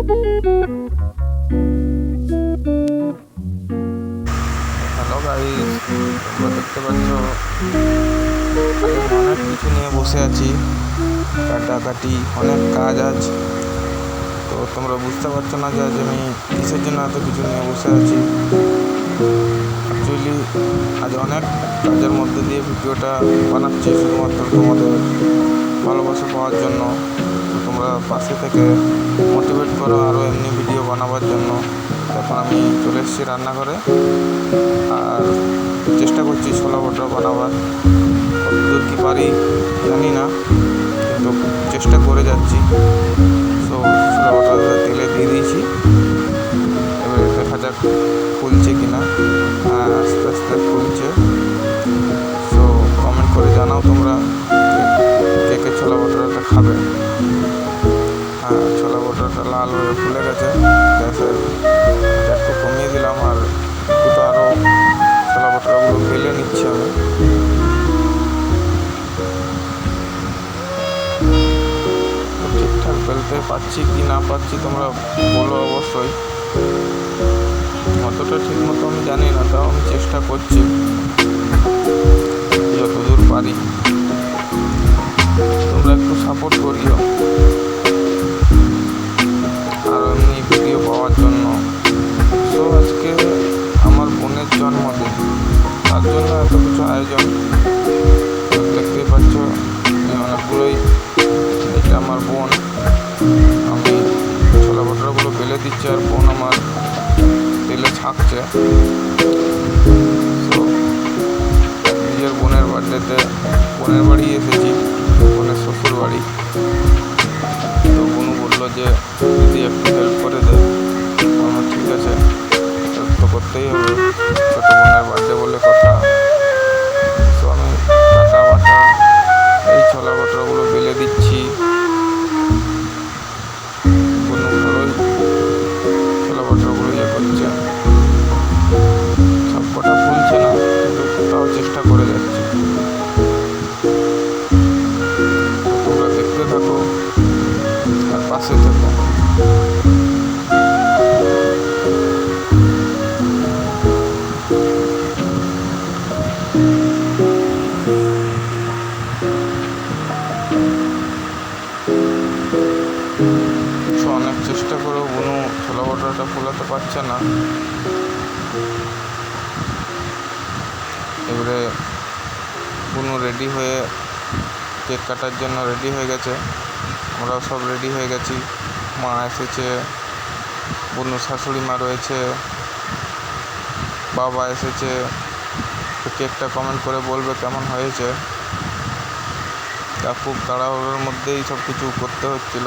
Hello guys তোমরা দেখতে পাচ্ছ? অনেক কিছু নিয়ে বসে আছি। কাটাকাটি অনেক কাজ আজ। তো তোমরা বুঝতে পারছ না যে আজ আমি কিসের জন্য এত কিছু নিয়ে বসে আছি। অ্যাকচুয়ালি আজ অনেক কাজের মধ্যে দিয়ে ভিডিওটা বানাচ্ছি শুধুমাত্র তোমাদের ভালোবাসা পাওয়ার জন্য। তো তোমরা পাশে থেকে মোটিভেট করো আরও এমনি ভিডিও বানাবার জন্য। এখন আমি চলে এসেছি রান্নাঘরে। আর চেষ্টা করছি ছোলা বটা বানাবার। কতদূর কী পারি জানি না, কিন্তু চেষ্টা করে যাচ্ছি। তো ছোলা বটাটা তেলে দিয়ে দিয়েছি। এবারে দেখা যাক ছোলা লাল হয়ে ফুলে গেছে গ্যাসের একটু কমিয়ে দিলাম আর দুটো আরও ছোলা বটাগুলো বেলে নিচ্ছি আমি। ঠিকঠাক বেলতে পারছি কি না পারছি তোমরা বলো অবশ্যই। অতটা ঠিক মতো আমি জানি না, তাও আমি চেষ্টা করছি। তার জন্য এত কিছু আয়োজন। দেখতেই পাচ্ছ মানে অনেকগুলোই এটা আমার বোন। আমি ছোলা বটরাগুলো বেলে দিচ্ছি আর বোন আমার তেলে ছাঁকছে। নিজের বোনের বার্থডেতে বোনের বাড়ি এসেছি। চেষ্টা করেও বুনু ছোলা বটাটা ফোলাতে পারছে না। এবারে বুনু রেডি হয়ে কেক কাটার জন্য রেডি হয়ে গেছে। আমরাও সব রেডি হয়ে গেছি। মা এসেছে বুনু শাশুড়ি মা রয়েছে, বাবা এসেছে। তো কেকটা কমেন্ট করে বলবে কেমন হয়েছে। তা খুব তাড়াহুড়োর মধ্যেই সব কিছু করতে হচ্ছিল।